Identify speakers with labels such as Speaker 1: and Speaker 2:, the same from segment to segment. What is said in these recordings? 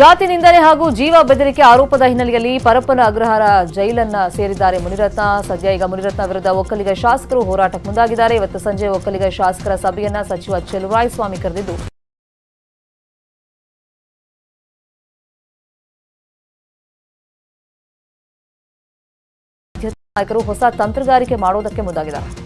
Speaker 1: ಜಾತಿ ನಿಂದನೆ ಹಾಗೂ ಜೀವ ಬೆದರಿಕೆ ಆರೋಪದ ಹಿನ್ನೆಲೆಯಲ್ಲಿ ಪರಪ್ಪನ ಅಗ್ರಹಾರ ಜೈಲನ್ನ ಸೇರಿದ್ದಾರೆ ಮುನಿರತ್ನ. ಸದ್ಯ ಈಗ ಮುನಿರತ್ನ ವಿರುದ್ಧ ಒಕ್ಕಲಿಗ ಶಾಸಕರು ಹೋರಾಟಕ್ಕೆ ಮುಂದಾಗಿದ್ದಾರೆ. ಇವತ್ತು ಸಂಜೆ ಒಕ್ಕಲಿಗ ಶಾಸಕರ ಸಭೆಯನ್ನ ಸಚಿವ ಸ್ವಾಮಿ ಕರೆದಿದ್ದು. ನಾಯಕರು ಹೊಸ ತಂತ್ರಗಾರಿಕೆ ಮಾಡೋದಕ್ಕೆ ಮುಂದಾಗಿದ್ದಾರೆ.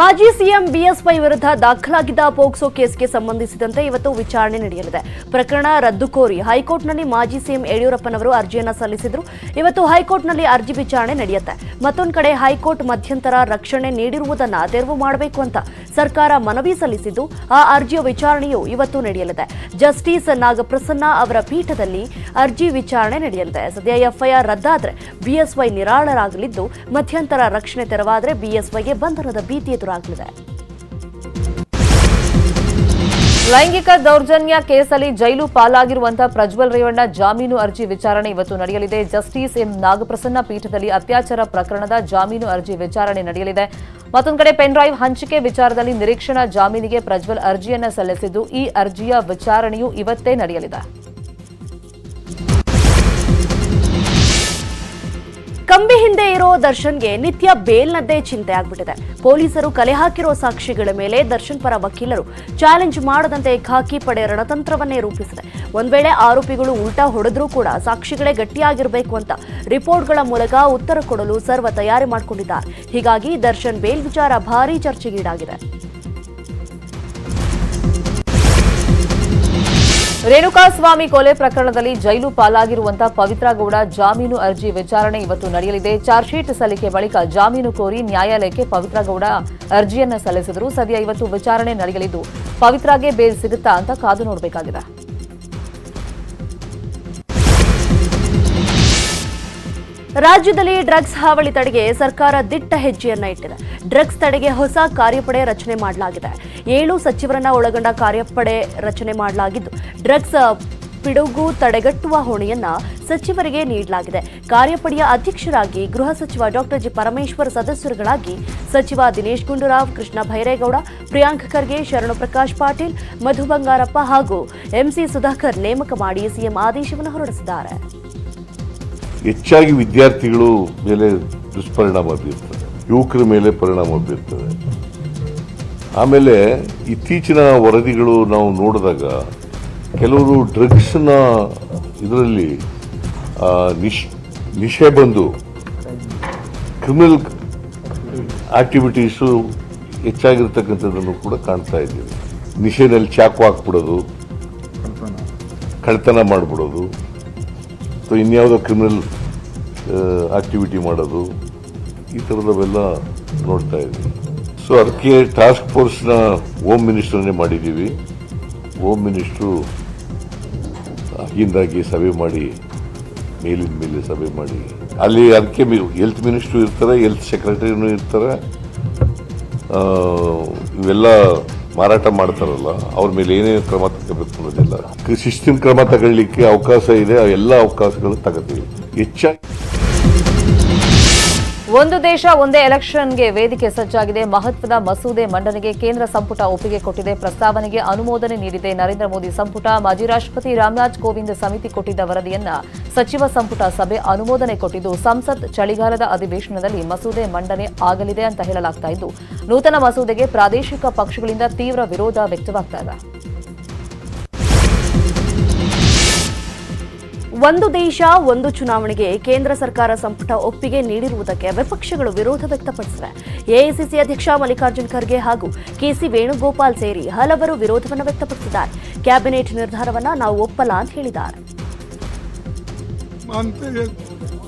Speaker 2: ಮಾಜಿ ಸಿಎಂ ಬಿಎಸ್ವೈ ವಿರುದ್ಧ ದಾಖಲಾಗಿದ್ದ ಪೋಕ್ಸೋ ಕೇಸ್ಗೆ ಸಂಬಂಧಿಸಿದಂತೆ ಇವತ್ತು ವಿಚಾರಣೆ ನಡೆಯಲಿದೆ. ಪ್ರಕರಣ ರದ್ದು ಕೋರಿ ಹೈಕೋರ್ಟ್ನಲ್ಲಿ ಮಾಜಿ ಸಿಎಂ ಯಡಿಯೂರಪ್ಪನವರು ಅರ್ಜಿಯನ್ನು ಸಲ್ಲಿಸಿದ್ರು. ಇವತ್ತು ಹೈಕೋರ್ಟ್ನಲ್ಲಿ ಅರ್ಜಿ ವಿಚಾರಣೆ ನಡೆಯುತ್ತೆ. ಮತ್ತೊಂದು ಕಡೆ ಹೈಕೋರ್ಟ್ ಮಧ್ಯಂತರ ರಕ್ಷಣೆ ನೀಡಿರುವುದನ್ನು ತೆರವು ಮಾಡಬೇಕು ಅಂತ ಸರ್ಕಾರ ಮನವಿ ಸಲ್ಲಿಸಿದ್ದು, ಆ ಅರ್ಜಿಯ ವಿಚಾರಣೆಯು ಇವತ್ತು ನಡೆಯಲಿದೆ. ಜಸ್ಟಿಸ್ ನಾಗಪ್ರಸನ್ನ ಅವರ ಪೀಠದಲ್ಲಿ ಅರ್ಜಿ ವಿಚಾರಣೆ ನಡೆಯಲಿದೆ. ಸದ್ಯ ಎಫ್ಐಆರ್ ರದ್ದಾದ್ರೆ ಬಿಎಸ್ವೈ ನಿರಾಳರಾಗಲಿದ್ದು, ಮಧ್ಯಂತರ ರಕ್ಷಣೆ ತೆರವಾದರೆ ಬಿಎಸ್ವೈಗೆ ಬಂಧನದ ಭೀತಿ ಎದುರಾಗಲಿದೆ.
Speaker 1: ಲೈಂಗಿಕ ದೌರ್ಜನ್ಯ ಕೇಸಲ್ಲಿ ಜೈಲು ಪಾಲಾಗಿರುವಂತಹ ಪ್ರಜ್ವಲ್ ರೇವಣ್ಣ ಜಾಮೀನು ಅರ್ಜಿ ವಿಚಾರಣೆ ಇವತ್ತು ನಡೆಯಲಿದೆ. ಜಸ್ಟಿಸ್ ಎಂ ನಾಗಪ್ರಸನ್ನ ಪೀಠದಲ್ಲಿ ಅತ್ಯಾಚಾರ ಪ್ರಕರಣದ ಜಾಮೀನು ಅರ್ಜಿ ವಿಚಾರಣೆ ನಡೆಯಲಿದೆ. ಮತ್ತೊಂದು ಕಡೆ ಪೆನ್ ಡ್ರೈವ್ ಹಂಚಿಕೆ ವಿಚಾರದಲ್ಲಿ ನಿರೀಕ್ಷಣಾ ಜಾಮೀನಿಗೆ ಪ್ರಜ್ವಲ್ ಅರ್ಜಿಯನ್ನು ಸಲ್ಲಿಸಿದ್ದು, ಈ ಅರ್ಜಿಯ ವಿಚಾರಣೆಯೂ ಇವತ್ತೇ ನಡೆಯಲಿದೆ.
Speaker 2: ಇರೋ ದರ್ಶನ್ಗೆ ನಿತ್ಯ ಬೇಲ್ನದ್ದೇ ಚಿಂತೆ ಆಗ್ಬಿಟ್ಟಿದೆ. ಪೊಲೀಸರು ಕಲೆ ಹಾಕಿರೋ ಸಾಕ್ಷಿಗಳ ಮೇಲೆ ದರ್ಶನ್ ಪರ ವಕೀಲರು ಚಾಲೆಂಜ್ ಮಾಡದಂತೆ ಖಾಕಿ ಪಡೆ ರಣತಂತ್ರವನ್ನೇ ರೂಪಿಸಿದೆ. ಒಂದ್ ವೇಳೆ ಆರೋಪಿಗಳು ಉಲ್ಟಾ ಹೊಡೆದ್ರೂ ಕೂಡ ಸಾಕ್ಷಿಗಳೇ ಗಟ್ಟಿಯಾಗಿರಬೇಕು ಅಂತ ರಿಪೋರ್ಟ್ಗಳ ಮೂಲಕ ಉತ್ತರ ಕೊಡಲು ಸರ್ವ ತಯಾರಿ ಮಾಡಿಕೊಂಡಿದ್ದಾರೆ. ಹೀಗಾಗಿ ದರ್ಶನ್ ಬೇಲ್ ವಿಚಾರ ಭಾರೀ ಚರ್ಚೆಗೀಡಾಗಿದೆ.
Speaker 1: ರೇಣುಕಾಸ್ವಾಮಿ ಕೊಲೆ ಪ್ರಕರಣದಲ್ಲಿ ಜೈಲು ಪಾಲಾಗಿರುವಂತಹ ಪವಿತ್ರ ಗೌಡ ಜಾಮೀನು ಅರ್ಜಿ ವಿಚಾರಣೆ ಇವತ್ತು ನಡೆಯಲಿದೆ. ಚಾರ್ಜ್ಶೀಟ್ ಸಲ್ಲಿಕೆ ಬಳಿಕ ಜಾಮೀನು ಕೋರಿ ನ್ಯಾಯಾಲಯಕ್ಕೆ ಪವಿತ್ರ ಗೌಡ ಅರ್ಜಿಯನ್ನ ಸಲ್ಲಿಸಿದರು. ಸದ್ಯ ಇವತ್ತು ವಿಚಾರಣೆ ನಡೆಯಲಿದ್ದು, ಪವಿತ್ರಾಗೆ ಬೇಲ್ ಸಿಗುತ್ತಾ ಅಂತ ಕಾದು ನೋಡಬೇಕಾಗಿದೆ.
Speaker 2: ರಾಜ್ಯದಲ್ಲಿ ಡ್ರಗ್ಸ್ ಹಾವಳಿ ತಡೆಗೆ ಸರ್ಕಾರ ದಿಟ್ಟ ಹೆಜ್ಜೆಯನ್ನ ಇಟ್ಟಿದೆ. ಡ್ರಗ್ಸ್ ತಡೆಗೆ ಹೊಸ ಕಾರ್ಯಪಡೆ ರಚನೆ ಮಾಡಲಾಗಿದೆ. ಏಳು ಸಚಿವರನ್ನ ಒಳಗೊಂಡ ಕಾರ್ಯಪಡೆ ರಚನೆ ಮಾಡಲಾಗಿದ್ದು, ಡ್ರಗ್ಸ್ ಪಿಡುಗು ತಡೆಗಟ್ಟುವ ಹೊಣೆಯನ್ನ ಸಚಿವರಿಗೆ ನೀಡಲಾಗಿದೆ. ಕಾರ್ಯಪಡೆಯ ಅಧ್ಯಕ್ಷರಾಗಿ ಗೃಹ ಸಚಿವ ಡಾಕ್ಟರ್ ಜಿ ಪರಮೇಶ್ವರ್ ಸದಸ್ಯರುಗಳಾಗಿ ಸಚಿವ ದಿನೇಶ್ ಗುಂಡೂರಾವ್, ಕೃಷ್ಣ ಭೈರೇಗೌಡ, ಪ್ರಿಯಾಂಕ್ ಖರ್ಗೆ, ಶರಣು ಪ್ರಕಾಶ್ ಪಾಟೀಲ್, ಮಧು ಬಂಗಾರಪ್ಪ ಹಾಗೂ ಎಂಸಿ ಸುಧಾಕರ್ ನೇಮಕ ಮಾಡಿ ಸಿಎಂ ಆದೇಶವನ್ನು ಹೊರಡಿಸಿದ್ದಾರೆ.
Speaker 3: ಹೆಚ್ಚಾಗಿ ವಿದ್ಯಾರ್ಥಿಗಳು ಮೇಲೆ ದುಷ್ಪರಿಣಾಮ ಬೀರ್ತದೆ. ಯುವಕರ ಮೇಲೆ ಪರಿಣಾಮ ಬೀರ್ತದೆ. ಆಮೇಲೆ ಇತ್ತೀಚಿನ ವರದಿಗಳು ನಾವು ನೋಡಿದಾಗ ಕೆಲವರು ಡ್ರಗ್ಸ್ನ ಇದರಲ್ಲಿ ನಿಶ್ ನಿಶೆ ಬಂದು ಕ್ರಿಮಿನಲ್ ಆಕ್ಟಿವಿಟೀಸು ಹೆಚ್ಚಾಗಿರ್ತಕ್ಕಂಥದ್ದನ್ನು ಕೂಡ ಕಾಣ್ತಾ ಇದ್ದೀವಿ. ನಿಶೆನಲ್ಲಿ ಚಾಕು ಹಾಕ್ಬಿಡೋದು ಕಳ್ತನ ಮಾಡಿಬಿಡೋದು. ಅಥವಾ ಇನ್ಯಾವುದೋ ಕ್ರಿಮಿನಲ್ ಆಕ್ಟಿವಿಟಿ ಮಾಡೋದು, ಈ ಥರದವೆಲ್ಲ ನೋಡ್ತಾ ಇದ್ವಿ ಸೊ ಅದಕ್ಕೆ ಟಾಸ್ಕ್ ಫೋರ್ಸ್ನ ಹೋಮ್ ಮಿನಿಸ್ಟರ್ನೇ ಮಾಡಿದ್ದೀವಿ. ಹೋಮ್ ಮಿನಿಸ್ಟ್ರು ಆಗಿಂದಾಗಿ ಸಭೆ ಮಾಡಿ ಮೇಲಿನ ಮೇಲೆ ಸಭೆ ಮಾಡಿ. ಅಲ್ಲಿ ಅದಕ್ಕೆ ಹೆಲ್ತ್ ಮಿನಿಸ್ಟ್ರು ಇರ್ತಾರೆ ಹೆಲ್ತ್ ಸೆಕ್ರೆಟರಿನೂ ಇರ್ತಾರೆ. ಇವೆಲ್ಲ ಮಾರಾಟ ಮಾಡ್ತಾರಲ್ಲ, ಅವ್ರ ಮೇಲೆ ಏನೇನು ಕ್ರಮ ತಗೋಬೇಕು ಅನ್ನೋದಿಲ್ಲ. ಶಿಸ್ತಿನ ಕ್ರಮ ತಗೊಳ್ಳಿಕ್ಕೆ ಅವಕಾಶ ಇದೆ ಎಲ್ಲ ಅವಕಾಶಗಳು ತಗೋತೀವಿ. ಹೆಚ್ಚಾಗಿ
Speaker 1: ಒಂದು ದೇಶ, ಒಂದೇ ಎಲೆಕ್ಷನ್ಗೆ ವೇದಿಕೆ ಸಜ್ಜಾಗಿದೆ. ಮಹತ್ವದ ಮಸೂದೆ ಮಂಡನೆಗೆ ಕೇಂದ್ರ ಸಂಪುಟ ಒಪ್ಪಿಗೆ ಕೊಟ್ಟಿದೆ. ಪ್ರಸ್ತಾವನೆಗೆ ಅನುಮೋದನೆ ನೀಡಿದೆ. ನರೇಂದ್ರ ಮೋದಿ ಸಂಪುಟ, ಮಾಜಿ ರಾಷ್ಟ್ರಪತಿ ರಾಮನಾಥ್ ಕೋವಿಂದ್ ಸಮಿತಿ ಕೊಟ್ಟಿದ್ದ ವರದಿಯನ್ನ ಸಚಿವ ಸಂಪುಟ ಸಭೆ ಅನುಮೋದನೆ ಕೊಟ್ಟಿದ್ದು, ಸಂಸತ್ ಚಳಿಗಾಲದ ಅಧಿವೇಶನದಲ್ಲಿ ಮಸೂದೆ ಮಂಡನೆ ಆಗಲಿದೆ ಅಂತ ಹೇಳಲಾಗ್ತಾ ಇದ್ದು, ನೂತನ ಮಸೂದೆಗೆ ಪ್ರಾದೇಶಿಕ ಪಕ್ಷಗಳಿಂದ ತೀವ್ರ ವಿರೋಧ ವ್ಯಕ್ತವಾಗ್ತಾ ಇದೆ.
Speaker 2: ಒಂದು ದೇಶ ಒಂದು ಚುನಾವಣೆಗೆ ಕೇಂದ್ರ ಸರ್ಕಾರ ಸಂಪುಟ ಒಪ್ಪಿಗೆ ನೀಡಿರುವುದಕ್ಕೆ ವಿಪಕ್ಷಗಳು ವಿರೋಧ ವ್ಯಕ್ತಪಡಿಸಿವೆ ಎಐಸಿಸಿ ಅಧ್ಯಕ್ಷ ಮಲ್ಲಿಕಾರ್ಜುನ್ ಖರ್ಗೆ ಹಾಗೂ ಕೆಸಿ ವೇಣುಗೋಪಾಲ್ ಸೇರಿ ಹಲವರು ವಿರೋಧವನ್ನು ವ್ಯಕ್ತಪಡಿಸಿದ್ದಾರೆ ಕ್ಯಾಬಿನೆಟ್ ನಿರ್ಧಾರವನ್ನ ನಾವು ಒಪ್ಪಲ್ಲ ಅಂತ ಹೇಳಿದ್ದಾರೆ
Speaker 4: मानते ये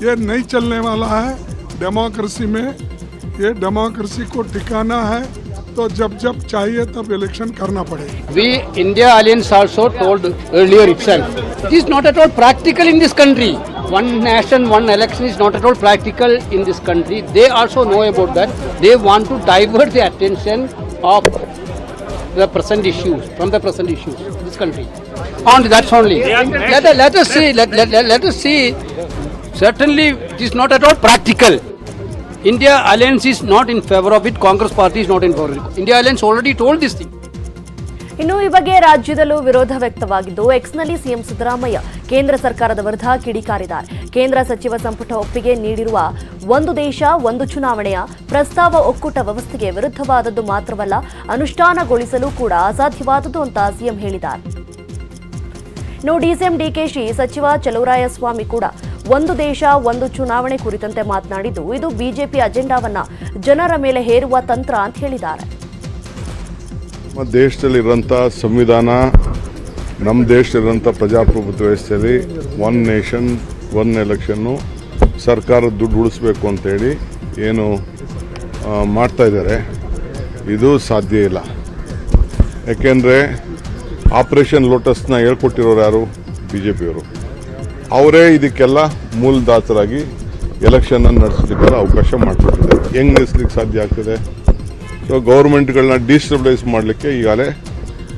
Speaker 4: ये नहीं चलने वाला है डेमोक्रेसी में ये डेमोक्रेसी को टिकाना है तो जब जब चाहिए तब इलेक्शन करना पड़ेगा
Speaker 5: We, India Alliance also told earlier itself, it is not at all practical in this country. One nation, one election is not at all practical in this country. They also know about that. They want to divert the attention of the present issues, from the present issues of this country. And that's only. Let, let us see, let, let, let, let us see. Certainly, it is not at all practical. India Alliance is not in favor of it, Congress party is not in favor of it. India Alliance already told this thing.
Speaker 2: ಇನ್ನು ಈ ಬಗ್ಗೆ ರಾಜ್ಯದಲ್ಲೂ ವಿರೋಧ ವ್ಯಕ್ತವಾಗಿದ್ದು ಎಕ್ಸ್ನಲ್ಲಿ CM Siddaramaiah ಕೇಂದ್ರ ಸರ್ಕಾರದ ವಿರುದ್ಧ ಕಿಡಿಕಾರಿದ್ದಾರೆ ಕೇಂದ್ರ ಸಚಿವ ಸಂಪುಟ ಒಪ್ಪಿಗೆ ನೀಡಿರುವ ಒಂದು ದೇಶ ಒಂದು ಚುನಾವಣೆಯ ಪ್ರಸ್ತಾವ ಒಕ್ಕೂಟ ವ್ಯವಸ್ಥೆಗೆ ವಿರುದ್ಧವಾದದ್ದು ಮಾತ್ರವಲ್ಲ ಅನುಷ್ಠಾನಗೊಳಿಸಲು ಕೂಡ ಅಸಾಧ್ಯವಾದದ್ದು ಅಂತ ಸಿಎಂ ಹೇಳಿದ್ದಾರೆ ಇನ್ನು ಡಿಸಿಎಂ ಡಿಕೆಶಿ ಸಚಿವ ಚಲುವರಾಯಸ್ವಾಮಿ ಕೂಡ ಒಂದು ದೇಶ, ಒಂದು ಚುನಾವಣೆ ಕುರಿತಂತೆ ಮಾತನಾಡಿದ್ದು, ಇದು ಬಿಜೆಪಿ ಅಜೆಂಡಾವನ್ನ ಜನರ ಮೇಲೆ ಹೇರುವ ತಂತ್ರ ಅಂತ ಹೇಳಿದ್ದಾರೆ.
Speaker 6: ನಮ್ಮ ಸಂವಿಧಾನ, ನಮ್ಮ ದೇಶದಲ್ಲಿರುವಂತಹ ಪ್ರಜಾಪ್ರಭುತ್ವ ವ್ಯವಸ್ಥೆಯಲ್ಲಿ ಒನ್ ನೇಷನ್ ಒನ್ ಎಲೆಕ್ಷನ್ನು ಸರ್ಕಾರ ದುಡ್ಡು ಉಳಿಸ್ಬೇಕು ಅಂತೇಳಿ ಏನು ಮಾಡ್ತಾ ಇದ್ದಾರೆ. ಇದು ಸಾಧ್ಯ ಇಲ್ಲ. ಯಾಕೆಂದರೆ ಆಪರೇಷನ್ ಲೋಟಸ್ನ ಹೇಳ್ಕೊಟ್ಟಿರೋರು ಯಾರು? ಬಿ ಜೆ ಪಿಯವರು ಅವರೇ ಇದಕ್ಕೆಲ್ಲ ಮೂಲದಾತರಾಗಿ ಎಲೆಕ್ಷನ್ ನಡೆಸಲಿಕ್ಕೆಲ್ಲ ಅವಕಾಶ ಮಾಡಿಕೊಟ್ಟಿದ್ದಾರೆ. ಹೆಂಗ್ ನಡೆಸ್ಲಿಕ್ಕೆ ಸಾಧ್ಯ ಆಗ್ತದೆ? ಸೊ ಗೌರ್ಮೆಂಟ್ಗಳನ್ನ ಡಿಸ್ಟಬ್ಲೈಸ್ ಮಾಡಲಿಕ್ಕೆ ಈಗಾಗಲೇ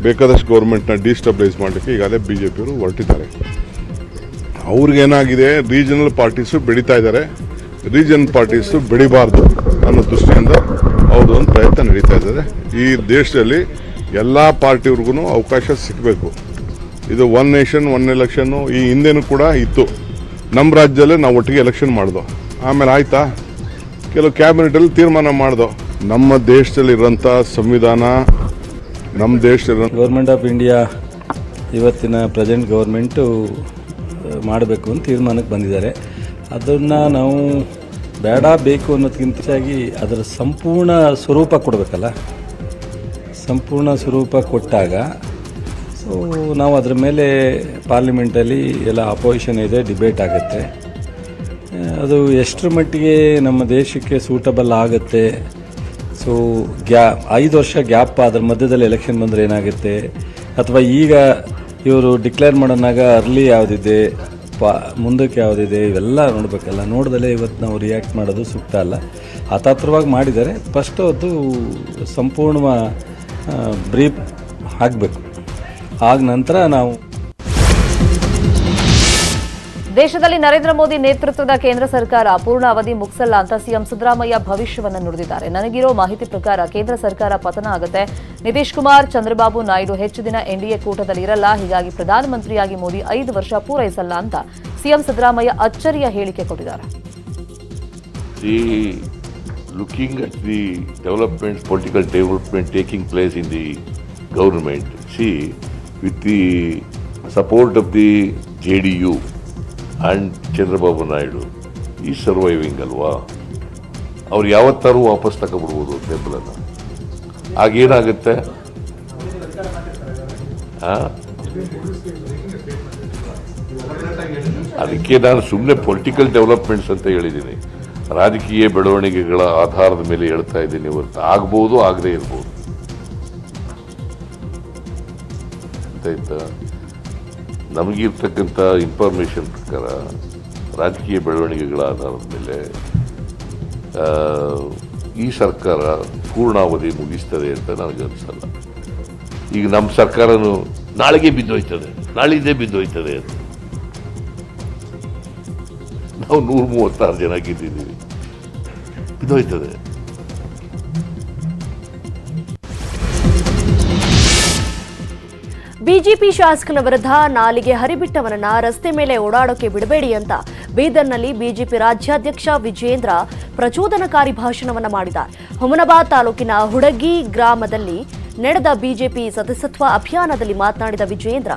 Speaker 6: ಬೇಕಾದಷ್ಟು ಗೌರ್ಮೆಂಟ್ನ ಡಿಸ್ಟಬ್ಲೈಸ್ ಮಾಡಲಿಕ್ಕೆ ಈಗಾಗಲೇ ಬಿ ಜೆ ಪಿಯವರು ಹೊರಟಿದ್ದಾರೆ. ಅವ್ರಿಗೇನಾಗಿದೆ? ರೀಜನಲ್ ಪಾರ್ಟೀಸು ಬೆಳೀತಾ ಇದ್ದಾರೆ. ರೀಜನ್ ಪಾರ್ಟೀಸು ಬೆಳಿಬಾರ್ದು ಅನ್ನೋ ದೃಷ್ಟಿಯಿಂದ ಅವ್ರದ್ದೊಂದು ಪ್ರಯತ್ನ ನಡೀತಾ ಇದ್ದಾರೆ. ಈ ದೇಶದಲ್ಲಿ ಎಲ್ಲ ಪಾರ್ಟಿವ್ರಿಗೂ ಅವಕಾಶ ಸಿಗಬೇಕು. ಇದು ಒನ್ ನೇಷನ್ ಒನ್ ಎಲೆಕ್ಷನ್ನು ಈ ಹಿಂದೆನೂ ಕೂಡ ಇತ್ತು. ನಮ್ಮ ರಾಜ್ಯದಲ್ಲೇ ನಾವು ಒಟ್ಟಿಗೆ ಎಲೆಕ್ಷನ್ ಮಾಡ್ದೋ. ಆಮೇಲೆ ಆಯ್ತಾ? ಕೆಲವು ಕ್ಯಾಬಿನೆಟಲ್ಲಿ ತೀರ್ಮಾನ ಮಾಡ್ದೋ. ನಮ್ಮ ದೇಶದಲ್ಲಿರೋಂಥ ಸಂವಿಧಾನ ನಮ್ಮ ದೇಶದಲ್ಲಿರೋ
Speaker 7: ಗೌರ್ಮೆಂಟ್ ಆಫ್ ಇಂಡಿಯಾ ಇವತ್ತಿನ ಪ್ರೆಸೆಂಟ್ ಗೌರ್ಮೆಂಟು ಮಾಡಬೇಕು ಅಂತ ತೀರ್ಮಾನಕ್ಕೆ ಬಂದಿದ್ದಾರೆ. ಅದನ್ನು ನಾವು ಬೇಡ ಬೇಕು ಅನ್ನೋದಕ್ಕಿಂತ ಹೆಚ್ಚಾಗಿ ಅದರ ಸಂಪೂರ್ಣ ಸ್ವರೂಪ ಕೊಡಬೇಕಲ್ಲ? ಸಂಪೂರ್ಣ ಸ್ವರೂಪ ಕೊಟ್ಟಾಗ ಸೊ ನಾವು ಅದರ ಮೇಲೆ ಪಾರ್ಲಿಮೆಂಟಲ್ಲಿ ಎಲ್ಲ ಅಪೋಸಿಷನ್ ಇದೆ ಡಿಬೇಟ್ ಆಗುತ್ತೆ. ಅದು ಎಷ್ಟರ ಮಟ್ಟಿಗೆ ನಮ್ಮ ದೇಶಕ್ಕೆ ಸೂಟಬಲ್ ಆಗುತ್ತೆ? ಸೊ ಗ್ಯಾ, ಐದು ವರ್ಷ ಗ್ಯಾಪ್ ಅದ್ರ ಮಧ್ಯದಲ್ಲಿ ಎಲೆಕ್ಷನ್ ಬಂದರೆ ಏನಾಗುತ್ತೆ? ಅಥವಾ ಈಗ ಇವರು ಡಿಕ್ಲೇರ್ ಮಾಡೋನಾಗ ಅರ್ಲಿ ಯಾವುದಿದೆ? ಪಾ, ಮುಂದಕ್ಕೆ ಯಾವುದಿದೆ? ಇವೆಲ್ಲ ನೋಡಬೇಕಲ್ಲ. ನೋಡ್ದಲೇ ಇವತ್ತು ನಾವು ರಿಯಾಕ್ಟ್ ಮಾಡೋದು ಸೂಕ್ತ ಅಲ್ಲ. ಹತಾತ್ರವಾಗಿ ಮಾಡಿದ್ದಾರೆ. ಫಸ್ಟು ಅದು ಸಂಪೂರ್ಣ ಬ್ರೀಫ್ ಆಗಬೇಕು. ಆಗ ನಂತರ ನಾವು
Speaker 1: ದೇಶದಲ್ಲಿ ನರೇಂದ್ರ ಮೋದಿ ನೇತೃತ್ವದ ಕೇಂದ್ರ ಸರ್ಕಾರ ಪೂರ್ಣ ಅವಧಿ ಮುಗಿಸಲ್ಲ ಅಂತ ಸಿಎಂ ಸಿದ್ದರಾಮಯ್ಯ ಭವಿಷ್ಯವನ್ನು ನುಡಿದಿದ್ದಾರೆ. ನನಗಿರೋ ಮಾಹಿತಿ ಪ್ರಕಾರ ಕೇಂದ್ರ ಸರ್ಕಾರ ಪತನ ಆಗುತ್ತೆ. ನಿತೀಶ್ ಕುಮಾರ್ ಚಂದ್ರಬಾಬು ನಾಯ್ಡು ಹೆಚ್ಚು ದಿನ ಎನ್ಡಿಎ ಕೂಟದಲ್ಲಿ ಇರಲ್ಲ. ಹೀಗಾಗಿ ಪ್ರಧಾನಮಂತ್ರಿಯಾಗಿ ಮೋದಿ ಐದು ವರ್ಷ ಪೂರೈಸಲ್ಲ ಅಂತ ಸಿಎಂ ಸಿದ್ದರಾಮಯ್ಯ ಅಚ್ಚರಿಯ ಹೇಳಿಕೆ ಕೊಟ್ಟಿದ್ದಾರೆ.
Speaker 3: Looking at the developments, political development taking place in the government, see, with the support of the JDU and Chandrababu Naidu ಈ ಸರ್ವೈವಿಂಗ್ ಅಲ್ವಾ? ಅವ್ರು ಯಾವತ್ತಾರು ವಾಪಸ್ ತಗೊಬಿಡ್ಬೋದು ಟೆಂಪಲನ್ನು ಆಗೇನಾಗುತ್ತೆ? ಅದಕ್ಕೆ ನಾನು ಸುಮ್ಮನೆ ಪೊಲಿಟಿಕಲ್ ಡೆವಲಪ್ಮೆಂಟ್ಸ್ ಅಂತ ಹೇಳಿದ್ದೀನಿ. ರಾಜಕೀಯ ಬೆಳವಣಿಗೆಗಳ ಆಧಾರದ ಮೇಲೆ ಹೇಳ್ತಾ ಇದ್ದೀನಿ. ಇವತ್ತು ಆಗ್ಬೋದು, ಆಗದೆ ಇರ್ಬೋದು. ಆಯ್ತಾ ನಮಗಿರ್ತಕ್ಕಂಥ ಇನ್ಫಾರ್ಮೇಷನ್ ಪ್ರಕಾರ ರಾಜಕೀಯ ಬೆಳವಣಿಗೆಗಳ ಆಧಾರದ ಮೇಲೆ ಈ ಸರ್ಕಾರ ಪೂರ್ಣಾವಧಿ ಮುಗಿಸ್ತದೆ ಅಂತ ನನಗೆ ಅನಿಸಲ್ಲ. ಈಗ ನಮ್ಮ ಸರ್ಕಾರನೂ ನಾಳೆಗೆ ಬಿದ್ದೋಯ್ತದೆ, ನಾಳಿದ್ದೇ ಬಿದ್ದೋಯ್ತದೆ ಅಂತ. ನಾವು ನೂರ ಮೂವತ್ತಾರು ಜನ ಗೆದ್ದಿದ್ದೀವಿ. ಬಿದ್ದೋಯ್ತದೆ.
Speaker 2: ಬಿಜೆಪಿ ಶಾಸಕನ ವಿರುದ್ಧ ನಾಲಿಗೆ ಹರಿಬಿಟ್ಟವನನ್ನ ರಸ್ತೆ ಮೇಲೆ ಓಡಾಡೋಕೆ ಬಿಡಬೇಡಿ ಅಂತ ಬೀದರ್ನಲ್ಲಿ ಬಿಜೆಪಿ ರಾಜ್ಯಾಧ್ಯಕ್ಷ ವಿಜೇಂದ್ರ ಪ್ರಚೋದನಕಾರಿ ಭಾಷಣವನ್ನ ಮಾಡಿದ ಹುಮನಾಬಾದ್ ತಾಲೂಕಿನ ಹುಡಗಿ ಗ್ರಾಮದಲ್ಲಿ ನಡೆದ ಬಿಜೆಪಿ ಸದಸ್ಯತ್ವ ಅಭಿಯಾನದಲ್ಲಿ ಮಾತನಾಡಿದ ವಿಜೇಂದ್ರ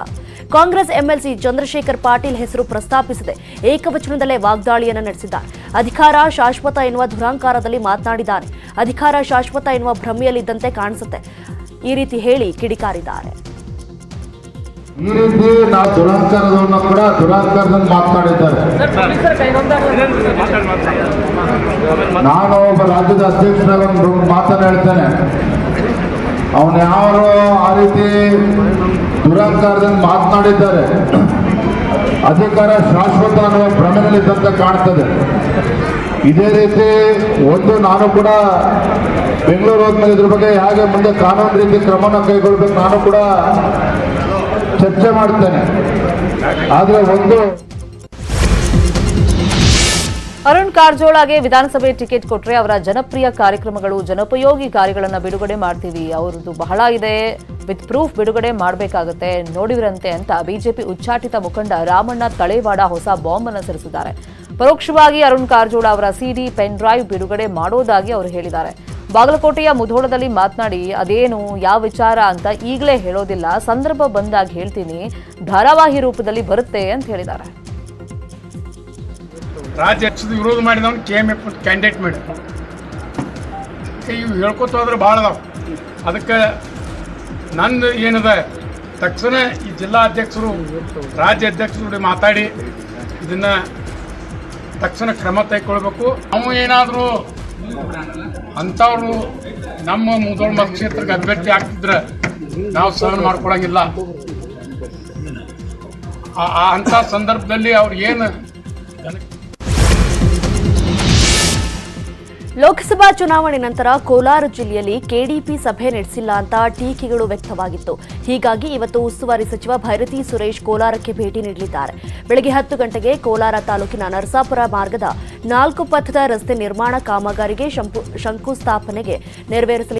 Speaker 2: ಕಾಂಗ್ರೆಸ್ ಎಂಎಲ್ಸಿ ಚಂದ್ರಶೇಖರ್ ಪಾಟೀಲ್ ಹೆಸರು ಪ್ರಸ್ತಾಪಿಸದೆ ಏಕವಚನದಲ್ಲೇ ವಾಗ್ದಾಳಿಯನ್ನು ನಡೆಸಿದ್ದಾರೆ. ಅಧಿಕಾರ ಶಾಶ್ವತ ಎನ್ನುವ ದುರಾಂಕಾರದಲ್ಲಿ ಮಾತನಾಡಿದ್ದಾರೆ. ಅಧಿಕಾರ ಶಾಶ್ವತ ಎನ್ನುವ ಭ್ರಮೆಯಲ್ಲಿದ್ದಂತೆ ಕಾಣಿಸುತ್ತೆ. ಈ ರೀತಿ ಹೇಳಿ ಕಿಡಿಕಾರಿದ್ದಾರೆ.
Speaker 8: ಈ ರೀತಿ ನಾವು ದುರಾಂಕಾರದವ್ರನ್ನ ಕೂಡ ದುರಾಂಕಾರದಲ್ಲಿ ಮಾತನಾಡಿದ್ದಾರೆ ನಾನು ಒಬ್ಬ ರಾಜ್ಯದ ಅಧ್ಯಕ್ಷರಾಗ ಒಂದು ಮಾತನ್ನು ಹೇಳ್ತೇನೆ. ಅವನು ಯಾರು ಆ ರೀತಿ ದುರಾಂಕಾರದಿಂದ ಮಾತನಾಡಿದ್ದಾರೆ. ಅಧಿಕಾರ ಶಾಶ್ವತ ಅನ್ನುವ ಭ್ರಮೆನಲ್ಲಿದ್ದಂತೆ ಕಾಣ್ತದೆ. ಇದೇ ರೀತಿ ಒಂದು ನಾನು ಕೂಡ ಬೆಂಗಳೂರು ಹೋದ್ಮೇಲೆ ಇದ್ರ ಬಗ್ಗೆ ಹೇಗೆ ಮುಂದೆ ಕಾನೂನು ರೀತಿ ಕ್ರಮನ ಕೈಗೊಳ್ಬೇಕು ನಾನು ಕೂಡ ಚರ್ಚೆ ಮಾಡ್ತೇನೆ ಆದರೆ ಒಂದು
Speaker 1: ಅರುಣ್ ಕಾರಜೋಳಗೆ ವಿಧಾನಸಭೆ ಟಿಕೆಟ್ ಕೊಟ್ರೆ ಅವರ ಜನಪ್ರಿಯ ಕಾರ್ಯಕ್ರಮಗಳು, ಜನೋಪಯೋಗಿ ಕಾರ್ಯಗಳನ್ನು ಬಿಡುಗಡೆ ಮಾಡ್ತೀವಿ. ಅವರದು ಬಹಳ ಇದೆ. ವಿತ್ ಪ್ರೂಫ್ ಬಿಡುಗಡೆ ಮಾಡಬೇಕಾಗುತ್ತೆ. ನೋಡಿವರಂತೆ ಅಂತ ಬಿಜೆಪಿ ಉಚ್ಚಾಟಿತ ಮುಖಂಡ ರಾಮಣ್ಣ ತಳೇವಾಡ ಹೊಸ ಬಾಂಬ್ ಅನ್ನು ಸರಿಸಿದ್ದಾರೆ. ಪರೋಕ್ಷವಾಗಿ ಅರುಣ್ ಕಾರಜೋಳ ಅವರ ಸಿಡಿ ಪೆನ್ ಡ್ರೈವ್ ಬಿಡುಗಡೆ ಮಾಡೋದಾಗಿ ಅವರು ಹೇಳಿದ್ದಾರೆ. ಬಾಗಲಕೋಟೆಯ ಮುಧೋಳದಲ್ಲಿ ಮಾತನಾಡಿ, ಅದೇನು, ಯಾವ ವಿಚಾರ ಅಂತ ಈಗಲೇ ಹೇಳೋದಿಲ್ಲ. ಸಂದರ್ಭ ಬಂದಾಗ ಹೇಳ್ತೀನಿ. ಧಾರಾವಾಹಿ ರೂಪದಲ್ಲಿ ಬರುತ್ತೆ ಅಂತ ಹೇಳಿದ್ದಾರೆ.
Speaker 9: ರಾಜ್ಯ ಪಕ್ಷದ ವಿರೋಧ ಮಾಡಿದವನು ಕೆ ಎಂ ಎಫ್ ಕ್ಯಾಂಡಿಡೇಟ್ ಮಾಡಿ. ಇವು ಹೇಳ್ಕೊತ ಹೋದ್ರೆ ಭಾಳ ಅದಾವ. ಅದಕ್ಕೆ ನಂದು ಏನದ, ತಕ್ಷಣ ಈ ಜಿಲ್ಲಾ ಅಧ್ಯಕ್ಷರು, ರಾಜ್ಯ ಅಧ್ಯಕ್ಷರು ಮಾತಾಡಿ, ಇದನ್ನ ತಕ್ಷಣ ಕ್ರಮ ತೆಗೆದುಕೊಳ್ಬೇಕು. ನಾವು ಏನಾದರೂ ಅಂಥವ್ರು ನಮ್ಮ ಮುದೋಳ ಮತಕ್ಷೇತ್ರಕ್ಕೆ ಅಭ್ಯರ್ಥಿ ಆಗ್ತಿದ್ರೆ ನಾವು ಸಹನ ಮಾಡ್ಕೊಳಂಗಿಲ್ಲ. ಆ ಅಂಥ ಸಂದರ್ಭದಲ್ಲಿ ಅವ್ರು ಏನು
Speaker 2: ಲೋಕಸಭಾ ಚುನಾವಣೆ ನಂತರ ಕೋಲಾರ ಜಿಲ್ಲೆಯಲ್ಲಿ ಕೆಡಿಪಿ ಸಭೆ ನಡೆಸಿಲ್ಲ ಅಂತ ಟೀಕೆಗಳು ವ್ಯಕ್ತವಾಗಿತ್ತು. ಹೀಗಾಗಿ ಇವತ್ತು ಉಸ್ತುವಾರಿ ಸಚಿವ ಭೈರತಿ ಸುರೇಶ್ ಕೋಲಾರಕ್ಕೆ ಭೇಟಿ ನೀಡಲಿದ್ದಾರೆ. ಬೆಳಗ್ಗೆ ಹತ್ತು ಗಂಟೆಗೆ ಕೋಲಾರ ತಾಲೂಕಿನ ನರಸಾಪುರ ಮಾರ್ಗದ ನಾಲ್ಕು ಪಥದ ರಸ್ತೆ ನಿರ್ಮಾಣ ಕಾಮಗಾರಿಗೆ ಶಂಕು- ಶಂಕುಸ್ಥಾಪನೆಗೆ ನೆರವೇರಿಸಲಿ